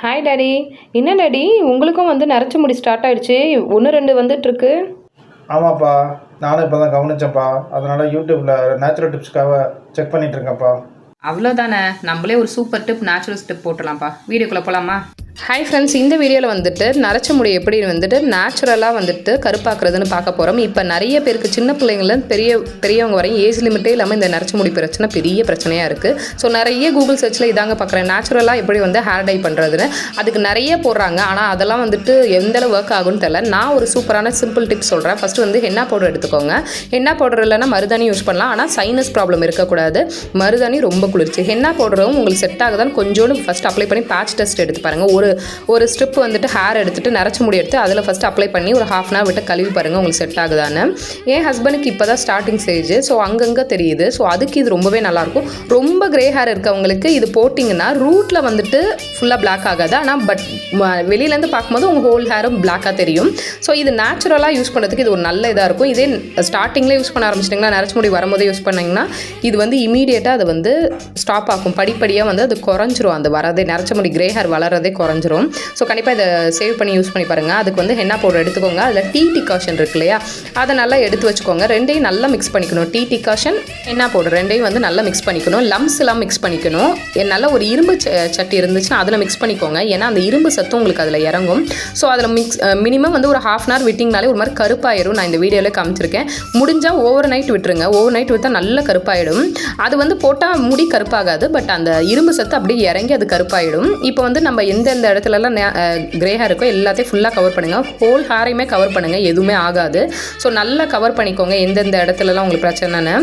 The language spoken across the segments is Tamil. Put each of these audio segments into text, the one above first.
ஹாய் டாடி என்ன டாடி உங்களுக்கும் வந்து நரைச்ச முடி ஸ்டார்ட் ஆயிடுச்சு. ஒன்று ரெண்டு வந்துட்டுருக்கு. ஆமாப்பா. நானும் இப்போ தான் கவனிச்சேன்ப்பா. அதனால் யூடியூப்பில் நேச்சுரல் டிப்ஸ்க்காக செக் பண்ணிட்டு இருக்கேன்ப்பா. அவ்வளோதானே நம்மளே ஒரு சூப்பர் டிப் நேச்சுரல் ஸ்டெப் போட்டுடலாம்ப்பா. வீடியோக்குள்ளே போகலாமா ஹாய் ஃப்ரெண்ட்ஸ் இந்த வீடியோவில் வந்துட்டு நரைச்ச முடி எப்படி வந்துட்டு நேச்சுரலாக வந்துட்டு கருப்பாக்குறதுன்னு பார்க்க போகிறோம் இப்போ நிறைய பேருக்கு சின்ன பிள்ளைங்களும் பெரிய பெரியவங்க வரையும் ஏஜ் லிமிட்டே இல்லாமல் இந்த நரைச்ச முடி பிரச்சனை பெரிய பிரச்சனையாக இருக்குது ஸோ நிறைய கூகுள் சர்ச்சில் இதாங்க பார்க்குறேன். நேச்சுரலாக எப்படி வந்து ஹேர் டை பண்ணுறதுன்னு அதுக்கு நிறைய போடுறாங்க. ஆனால் அதெல்லாம் வந்துட்டு எந்தளவு ஒர்க் ஆகும்னு தெரில நான் ஒரு சூப்பரான சிம்பிள் டிப்ஸ் சொல்கிறேன் ஃபஸ்ட்டு வந்து ஹென்னா பவுடர் எடுத்துக்கோங்க. ஹென்னா பவுடர் இல்லைன்னா மருதாணி யூஸ் பண்ணலாம். ஆனால் சைனஸ் ப்ராப்ளம் இருக்கக்கூடாது. மருதாணி ரொம்ப குளிர்ச்சி. ஹென்னா பவுடரும் உங்களுக்கு செட் ஆகுதான்னு கொஞ்சோண்டு ஃபஸ்ட் அப்ளை பண்ணி பேட்ச் டெஸ்ட் எடுத்து பாருங்கள் ஒரு ஒரு ஸ்ட்ரிப் வந்துட்டு ஹேர் எடுத்துட்டு நரைச்ச முடி எடுத்து அதில் ஃபஸ்ட்டு அப்ளை பண்ணி ஒரு ஹாஃப் அன் ஹவர் விட்டு கழுவி பாருங்கள் உங்களுக்கு செட் ஆகுதான்னு. என் ஹஸ்பண்டுக்கு இப்போ தான் ஸ்டார்டிங் ஸ்டேஜ் ஸோ அங்கங்கே தெரியுது. ஸோ அதுக்கு இது ரொம்பவே நல்லாயிருக்கும் ரொம்ப கிரே ஹேர் இருக்கவங்களுக்கு இது போட்டிங்கன்னா ரூட்டில் வந்துட்டு ஃபுல்லாக பிளாக் ஆகாது. ஆனால் பட் வெளியிலேருந்து பார்க்கும்போது உங்கள் ஹோல் ஹேரும் பிளாக்காக தெரியும். ஸோ இது நேச்சுரலாக யூஸ் பண்ணுறதுக்கு இது ஒரு நல்ல இதாக இருக்கும். இதே ஸ்டார்டிங்கில் யூஸ் பண்ண ஆரம்பிச்சிட்டிங்கன்னா நரைச்ச முடி வரும்போதே யூஸ் பண்ணிங்கன்னா இது வந்து இமீடியட்டாக அதை வந்து ஸ்டாப் ஆகும். படிப்படியாக வந்து அது குறைஞ்சிரும். அந்த வரதே நரைச்ச முடி கிரே ஹேர் வளரதே குறைஞ்சிரும். ஸோ கண்டிப்பாக இதை சேவ் பண்ணி யூஸ் பண்ணி பாருங்கள் அதுக்கு வந்து ஹென்னா பவுடர் எடுத்துக்கோங்க. அதில் டீ டிகாஷன் இருக்கு இல்லையா? அதை நல்லா எடுத்து வச்சுக்கோங்க. ரெண்டையும் நல்லா மிக்ஸ் பண்ணிக்கணும். டீ டிகாஷன் ஹென்னா பவுடர் ரெண்டையும் வந்து நல்லா மிக்ஸ் பண்ணிக்கணும். லம்ஸ் எல்லாம் மிக்ஸ் பண்ணிக்கணும். நல்ல ஒரு இரும்பு ச- சட்டி இருந்துச்சுன்னா அதில் மிக்ஸ் பண்ணிக்கோங்க. ஏன்னா அந்த இரும்பு சத்து உங்களுக்கு அதில் இறங்கும். ஸோ அதில் மிக்ஸ் மினிமம் வந்து ஒரு ஹாஃப் அன் ஹவர் விட்டிங்கனாலே ஒரு மாதிரி கருப்பாயிரும். நான் இந்த வீடியோவில் காமிச்சிருக்கேன். முடிஞ்சால் ஓவர் நைட் விட்டுருங்க. ஓவர் நைட் விட்டால் நல்ல கருப்பாயிடும். அது வந்து போட்டால் முடி கருப்பாகாது. பட் அந்த இரும்பு சத்து அப்படியே இறங்கி அது கருப்பாயிடும். இப்போ வந்து நம்ம எந்தெந்த இடத்துலலாம் கிரே ஹேர் இருக்கோ எல்லாத்தையும் ஃபுல்லாக கவர் பண்ணுங்கள் ஹோல் ஹேரையுமே கவர் பண்ணுங்கள் எதுவுமே ஆகாது. ஸோ நல்லா கவர் பண்ணிக்கோங்க எந்தெந்த இடத்துலலாம் உங்களுக்கு பிரச்சனைன்னு.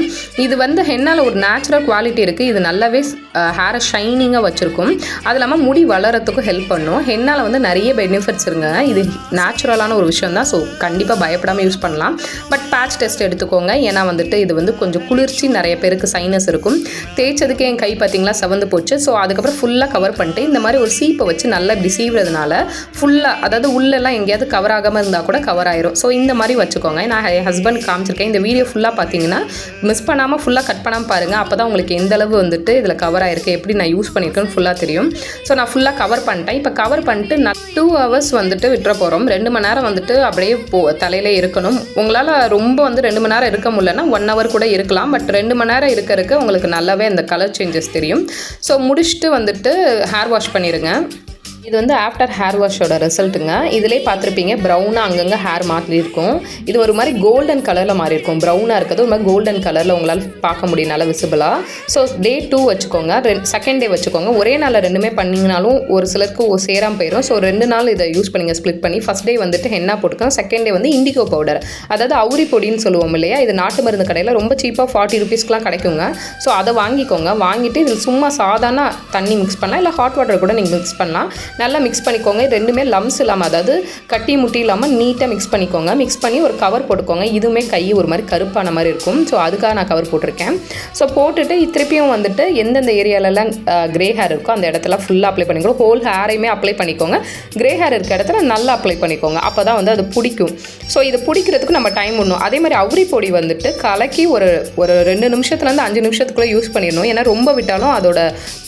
இது வந்து ஹென்னால் ஒரு நேச்சுரல் குவாலிட்டி இருக்குது இது நல்லாவே ஹேரை ஷைனிங்காக வச்சுருக்கும். அது இல்லாமல் முடி வளரத்துக்கும் ஹெல்ப் பண்ணும். ஹென்னால் வந்து நிறைய பெனிஃபிட்ஸ் இருங்க இது நேச்சுரலான ஒரு விஷயம் தான் ஸோ கண்டிப்பாக பயப்படாமல் யூஸ் பண்ணலாம். பட் பேட்ச் டெஸ்ட் எடுத்துக்கோங்க. ஏன்னா வந்துட்டு இது வந்து கொஞ்சம் குளிர்ச்சி நிறைய பேருக்கு சைனஸ் இருக்கும். தேய்ச்சதுக்கு என் கை பார்த்தீங்களா செவந்து போச்சு. ஸோ அதுக்கப்புறம் ஃபுல்லாக கவர் பண்ணிட்டு இந்த மாதிரி ஒரு சீப்பை வச்சு நல்லா இப்படி சீவுறதுனால ஃபுல்லாக அதாவது உள்ளெல்லாம் எங்கேயாவது கவர் ஆகாமல் இருந்தால் கூட கவர் ஆயிரும். ஸோ இந்த மாதிரி வச்சுக்கோங்க. நான் என் ஹஸ்பண்ட் காமிச்சிருக்கேன். இந்த வீடியோ ஃபுல்லாக பார்த்தீங்கன்னா மிஸ் பண்ணாமல் ஃபுல்லாக கட் பண்ணாமல் பாருங்கள் அப்போ தான் உங்களுக்கு எந்த அளவு வந்துட்டு இதில் கவர் ஆயிருக்கு எப்படி நான் யூஸ் பண்ணியிருக்கேன்னு ஃபுல்லாக தெரியும். ஸோ நான் ஃபுல்லாக கவர் பண்ணிட்டேன். இப்போ கவர் பண்ணிட்டு நான் டூ ஹவர்ஸ் வந்துட்டு விட்டுற போகிறோம் ரெண்டு மணி நேரம் வந்துட்டு அப்படியே போ தலையில இருக்கணும். உங்களால் ரொம்ப வந்து ரெண்டு மணி நேரம் இருக்க முடியலன்னா ஒன் ஹவர் கூட இருக்கலாம். பட் ரெண்டு மணி நேரம் இருக்க இருக்க உங்களுக்கு நல்லாவே அந்த கலர் சேஞ்சஸ் தெரியும். ஸோ முடிச்சுட்டு வந்துட்டு ஹேர் வாஷ் பண்ணிடுங்க இது வந்து ஆஃப்டர் ஹேர் வாஷோட ரிசல்ட்டுங்க இதிலே பார்த்துருப்பீங்க ப்ரௌனாக அங்கங்கே ஹேர் மாற்றி இருக்கும். இது ஒரு மாதிரி கோல்டன் கலரில் மாறி இருக்கும். ப்ரௌனாக இருக்கிறது ஒரு மாதிரி கோல்டன் கலரில் உங்களால் பார்க்க முடியும் நல்லா விசிபிளாக ஸோ டே டூ வச்சுக்கோங்க. ரெண்டு செகண்ட் டே வச்சுக்கோங்க. ஒரே நாளில் ரெண்டுமே பண்ணிங்கனாலும் ஒரு சிலருக்கு ஒரு போயிடும் ஸோ ரெண்டு நாள் இதை யூஸ் பண்ணிங்க ஸ்ப்ளிட் பண்ணி ஃபஸ்ட் டே வந்துட்டு ஹென்னா போட்டுக்கோங்க. செகண்ட் டே வந்து இண்டிகோ பவுடர் அதாவது அவுரி பொடின்னு சொல்லுவோம் இல்லையா? இது நாட்டு மருந்து கடையில் ரொம்ப சீப்பாக ஃபார்ட்டி ருபீஸ்க்குலாம் கிடைக்குங்க. ஸோ அதை வாங்கிக்கோங்க. வாங்கிட்டு இதில் சும்மா சாதாரண தண்ணி மிக்ஸ் பண்ணலாம். இல்லை ஹாட் வாட்டர் கூட நீங்கள் மிக்ஸ் பண்ணலாம். நல்லா மிக்ஸ் பண்ணிக்கோங்க. ரெண்டுமே லம்ஸ் இல்லாமல் அதாவது கட்டி முட்டி இல்லாமல் நீட்டாக மிக்ஸ் பண்ணிக்கோங்க. மிக்ஸ் பண்ணி ஒரு கவர் போட்டுக்கோங்க. இதுவுமே கை ஒரு மாதிரி கருப்பான மாதிரி இருக்கும். ஸோ அதுக்காக நான் கவர் போட்டிருக்கேன். ஸோ போட்டுட்டு திருப்பியும் வந்துட்டு எந்தெந்த ஏரியாலலாம் க்ரே ஹேர் இருக்கோ அந்த இடத்துல ஃபுல்லாக அப்ளை பண்ணிக்கோங்க. ஹோல் ஹேரையுமே அப்ளை பண்ணிக்கோங்க. க்ரே ஹேர் இருக்க இடத்துல நல்லா அப்ளை பண்ணிக்கோங்க. அப்போ தான் வந்து அது பிடிக்கும். ஸோ இது பிடிக்கிறதுக்கு நம்ம டைம் ஒன்றும் அதே மாதிரி அவுரி பொடி வந்துட்டு கலக்கி ஒரு ஒரு ரெண்டு நிமிஷத்துலேருந்து அஞ்சு நிமிஷத்துக்குள்ளே யூஸ் பண்ணிடணும். ஏன்னா ரொம்ப விட்டாலும் அதோட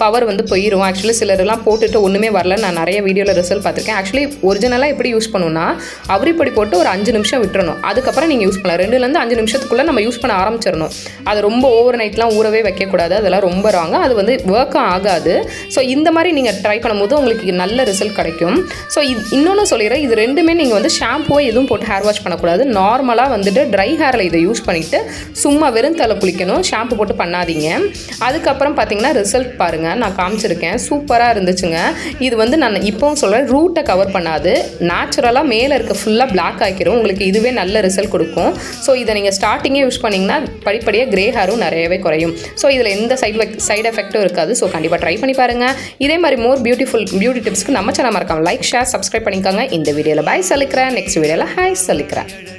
பவர் வந்து போயிடும் ஆக்சுவலி சிலர்லாம் போட்டுட்டு ஒன்றுமே வரல நான் நிறைய வீடியோவில் ரிசல்ட் பார்த்துருக்கேன். ஆக்சுவலி ஒரிஜினலாக எப்படி யூஸ் பண்ணணும்னா அவுரி போட்டு ஒரு அஞ்சு நிமிஷம் விட்டுறணும். அதுக்கப்புறம் நீங்கள் யூஸ் பண்ணலாம். ரெண்டுலேருந்து அஞ்சு நிமிஷத்துக்குள்ளே நம்ம யூஸ் பண்ண ஆரம்பிச்சிடணும். அது ரொம்ப ஓவர் நைட்லாம் ஊறவே வைக்கக்கூடாது. அதெல்லாம் ரொம்ப ராங்க அது வந்து ஒர்க்கும் ஆகாது. ஸோ இந்த மாதிரி நீங்கள் ட்ரை பண்ணும்போது உங்களுக்கு நல்ல ரிசல்ட் கிடைக்கும். ஸோ இது இன்னொன்று சொல்லிடுறேன். இது ரெண்டுமே நீங்கள் வந்து ஷாம்புவோ எதுவும் போட்டு ஹேர் வாஷ் பண்ணக்கூடாது. நார்மலாக வந்துட்டு ட்ரை ஹேரில் இதை யூஸ் பண்ணிவிட்டு சும்மா வெறும் தலை குளிக்கணும் ஷாம்பு போட்டு பண்ணாதீங்க. அதுக்கப்புறம் பார்த்தீங்கன்னா ரிசல்ட் பாருங்கள் நான் காமிச்சிருக்கேன். சூப்பராக இருந்துச்சுங்க. இது வந்து நான் இப்போவும் சொல்கிறேன் ரூட்டை கவர் பண்ணாது. நேச்சுரலாக மேலே இருக்க ஃபுல்லாக பிளாக் ஆக்கிரும். உங்களுக்கு இதுவே நல்ல ரிசல்ட் கொடுக்கும். ஸோ இதை நீங்கள் ஸ்டார்டிங்கே யூஸ் பண்ணிங்கன்னா படிப்படியாக கிரே ஹேரும் நிறையவே குறையும். ஸோ இதில் எந்த சைடு சைட் எஃபெக்ட்டும் இருக்காது. ஸோ கண்டிப்பாக ட்ரை பண்ணி பாருங்கள் இதே மாதிரி மோர் பியூட்டிஃபுல் பியூட்டி டிப்ஸ்க்கு நம்ம சேனல் மறக்காம லைக் ஷேர் சப்ஸ்கிரைப் பண்ணிக்கோங்க. இந்த வீடியோவில் பாய் சலிக்கிறேன் நெக்ஸ்ட் வீடியோவில் ஹாய் சலிக்கிறேன்